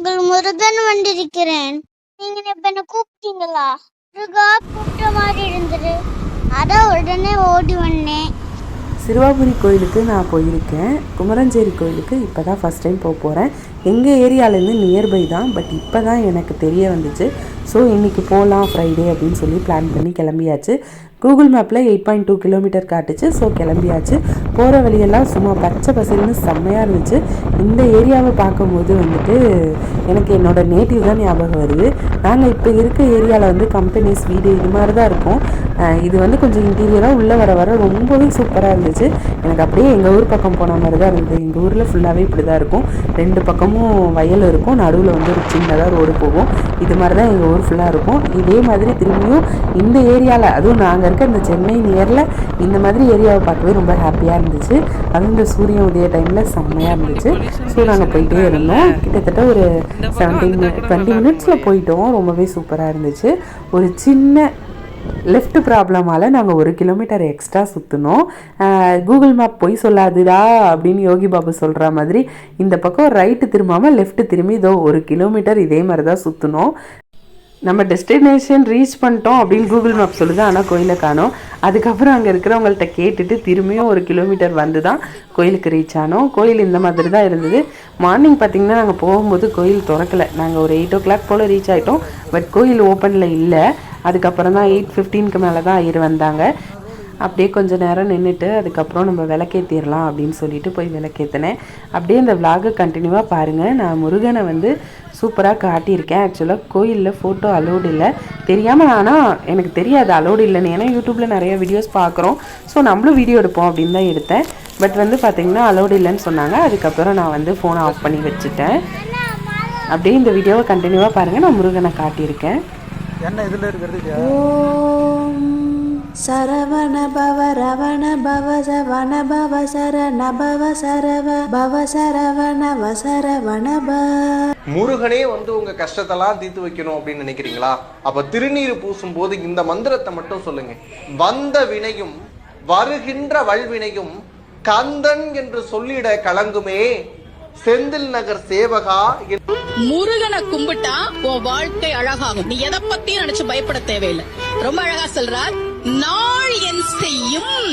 உங்கள் முருகன் வந்திருக்கிறேன். நீங்க இப்ப என்ன கூப்பிட்டீங்களா? முருகா கூப்பிட்ட மாதிரி இருந்தது. அதான் உடனே ஓடி வந்தேன். சிறுவாபுரி கோயிலுக்கு நான் போயிருக்கேன். குமரஞ்சேரி கோயிலுக்கு இப்போ தான் ஃபஸ்ட் டைம் போக போகிறேன் எங்கள் ஏரியாவிலேருந்து நியர்பை தான். பட் இப்போ தான் எனக்கு தெரிய வந்துச்சு. ஸோ இன்றைக்கி போகலாம் ஃப்ரைடே அப்படின்னு சொல்லி பிளான் பண்ணி கிளம்பியாச்சு. கூகுள் மேப்பில் எயிட் பாயிண்ட் டூ கிலோமீட்டர் காட்டுச்சு. ஸோ கிளம்பியாச்சு. போகிற வழியெல்லாம் சும்மா பச்சை பசல்னு செம்மையாக இருந்துச்சு. இந்த ஏரியாவை பார்க்கும்போது வந்துட்டு எனக்கு என்னோட நேட்டிவ் தான் ஞாபகம் வருது. நாங்கள் இப்போ இருக்க ஏரியாவில் வந்து கம்பெனிஸ் வீடு இது மாதிரி தான் இருக்கும் இது வந்து கொஞ்சம் இன்டீரியராக உள்ளே வர வர ரொம்பவே சூப்பராக இருந்துச்சு. எனக்கு அப்படியே எங்கள் ஊர் பக்கம் போன மாதிரி தான் இருந்தது. எங்கள் ஊரில் ஃபுல்லாகவே இப்படி தான் இருக்கும். ரெண்டு பக்கமும் வயல் இருக்கும். நடுவில் வந்து ஒரு சின்னதாக ரோடு போகும். இது மாதிரி தான் எங்கள் ஊர் ஃபுல்லாக இருக்கும். இதே மாதிரி திரும்பியும் இந்த ஏரியாவில் அதுவும் நாங்கள் இருக்க இந்த சென்னை நியரில் இந்த மாதிரி ஏரியாவை பார்க்கவே ரொம்ப ஹாப்பியாக இருந்துச்சு. அதுவும் இந்த சூரியன் உதய டைமில் செம்மையாக இருந்துச்சு. ஸோ நாங்கள் போயிட்டே இருந்தோம். கிட்டத்தட்ட ஒரு செவன்டீன் டுவெண்ட்டி மினிட்ஸில் போயிட்டோம். ரொம்பவே சூப்பராக இருந்துச்சு. ஒரு சின்ன லெஃப்ட் ப்ராப்ளமால் நாங்கள் ஒரு கிலோமீட்டர் எக்ஸ்ட்ரா சுற்றினோம் கூகுள் மேப் போய் சொல்லாதுடா அப்படின்னு யோகி பாபு சொல்கிற மாதிரி இந்த பக்கம் ரைட்டு திரும்பாமல் லெஃப்ட்டு திரும்பி இதோ ஒரு கிலோமீட்டர் இதே மாதிரி தான் சுற்றினோம் நம்ம டெஸ்டினேஷன் ரீச் பண்ணிட்டோம் அப்படின்னு கூகுள் மேப் சொல்லுது. ஆனால் கோயிலை காணோம். அதுக்கப்புறம் அங்கே இருக்கிறவங்கள்ட்ட கேட்டுட்டு திரும்பியும் ஒரு கிலோமீட்டர் வந்து தான் கோயிலுக்கு ரீச் ஆனோம். கோயில் இந்த மாதிரி தான் இருந்தது. மார்னிங் பார்த்திங்கன்னா நாங்கள் போகும்போது கோயில் திறக்கலை. நாங்கள் ஒரு எயிட் ஓ கிளாக் போல் ரீச் ஆகிட்டோம் பட் கோயில் ஓப்பனில் இல்லை. அதுக்கப்புறம் தான் எயிட் ஃபிஃப்டீனுக்கு மேலே தான் ஐயர் வந்தாங்க. அப்படியே கொஞ்சம் நேரம் நின்றுட்டு அதுக்கப்புறம் நம்ம விளக்கேற்றிடலாம் அப்படின்னு சொல்லிட்டு போய் விளக்கேற்றினேன் அப்படியே இந்த விலாகை கண்டினியூவாக பாருங்கள் நான் முருகனை வந்து சூப்பராக காட்டியிருக்கேன். ஆக்சுவலாக கோயிலில் ஃபோட்டோ அலோடு இல்லை. தெரியாமல் ஆனால் எனக்கு தெரியாது அலோடு இல்லைன்னு. ஏன்னா யூடியூப்பில் நிறைய வீடியோஸ் பார்க்குறோம். ஸோ நம்மளும் வீடியோ எடுப்போம் அப்படின்னு தான் எடுத்தேன். பட் வந்து பார்த்திங்கன்னா அலோடு இல்லைன்னு சொன்னாங்க. அதுக்கப்புறம் நான் வந்து ஃபோனை ஆஃப் பண்ணி வச்சுட்டேன். அப்படியே இந்த வீடியோவை கண்டினியூவாக பாருங்கள் நான் முருகனை காட்டியிருக்கேன். என்ன இதுல இருக்கிறது? ஓம் சரவண பவ ரவண பவ சவண பவ சரண பவ சரவ பவ சரவண வசரவண ப முருகனே வந்து உங்க கஷ்டத்தெல்லாம் தீர்த்து வைக்கணும் அப்படின்னு நினைக்கிறீங்களா? அப்ப திருநீர் பூசும் போது இந்த மந்திரத்தை மட்டும் சொல்லுங்க. வந்த வினையும் வருகின்ற வல்வினையும் கந்தன் என்று சொல்லிட கலங்குமே செந்தில் நகர் சேவகா என்று முருகனை கும்பிட்டா உன் வாழ்க்கை அழகாகும். நீ எதை பத்தியும் நினைச்சு பயப்பட தேவையில்லை. ரொம்ப அழகா சொல்றார். நாள் என் செய்யும்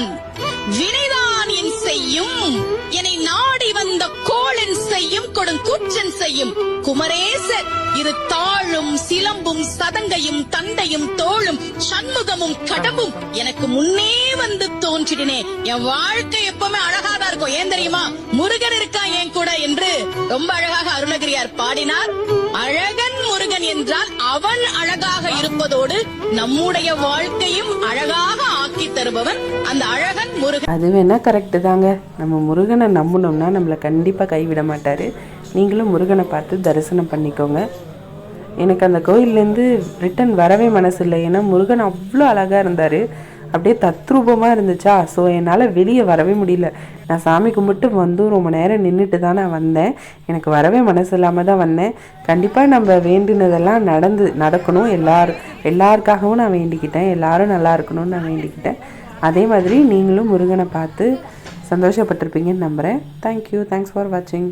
வினைதான் என் செய்யும் என்னை நாடி வந்த கோளன் செய்யும் கொடுங்கூற்றன் செய்யும். குமரேசர் இது தாழும் சிலம்பும் சதங்கையும் தண்டையும் தோளும் சண்முகமும் கடம்பும் எனக்கு முன்னே வந்து தோன்றினே என் வாழ்க்கை எப்பவுமே அழகாதான் இருக்கும். ஏன் தெரியுமா? முருகன் இருக்கா என் கூட என்று ரொம்ப அழகாக அருணகிரியார் பாடினார். அழகன் என்றால் அவன் அழகாக இருப்பதோடு நம்முடைய வாழ்க்கையும் அழகாக ஆக்கி தருபவன் அந்த அழகன் முருகன். அது வேணால் கரெக்டு தாங்க. நம்ம முருகனை நம்பினோம்னா நம்மளை கண்டிப்பாக கைவிட மாட்டார். நீங்களும் முருகனை பார்த்து தரிசனம் பண்ணிக்கோங்க. எனக்கு அந்த கோயிலேருந்து ரிட்டன் வரவே மனசு இல்லை. ஏன்னா முருகன் அவ்வளோ அழகாக இருந்தார். அப்படியே தத்ரூபமாக இருந்துச்சா? ஸோ என்னால் வெளியே வரவே முடியல. நான் சாமி கும்பிட்டு வந்து ரொம்ப நேரம் நின்றுட்டு தான் நான் வந்தேன். எனக்கு வரவே மனசு இல்லாமல் தான் வந்தேன். கண்டிப்பாக நம்ம வேண்டினதெல்லாம் நடந்து நடக்கணும். எல்லார் எல்லாருக்காகவும் நான் வேண்டிக்கிட்டேன். எல்லாரும் நல்லா இருக்கணும்னு நான் வேண்டிக்கிட்டேன். அதே மாதிரி நீங்களும் முருகனை பார்த்து சந்தோஷப்பட்டிருப்பீங்கன்னு நம்புகிறேன் தேங்க்யூ தேங்க்ஸ் ஃபார் வாட்சிங்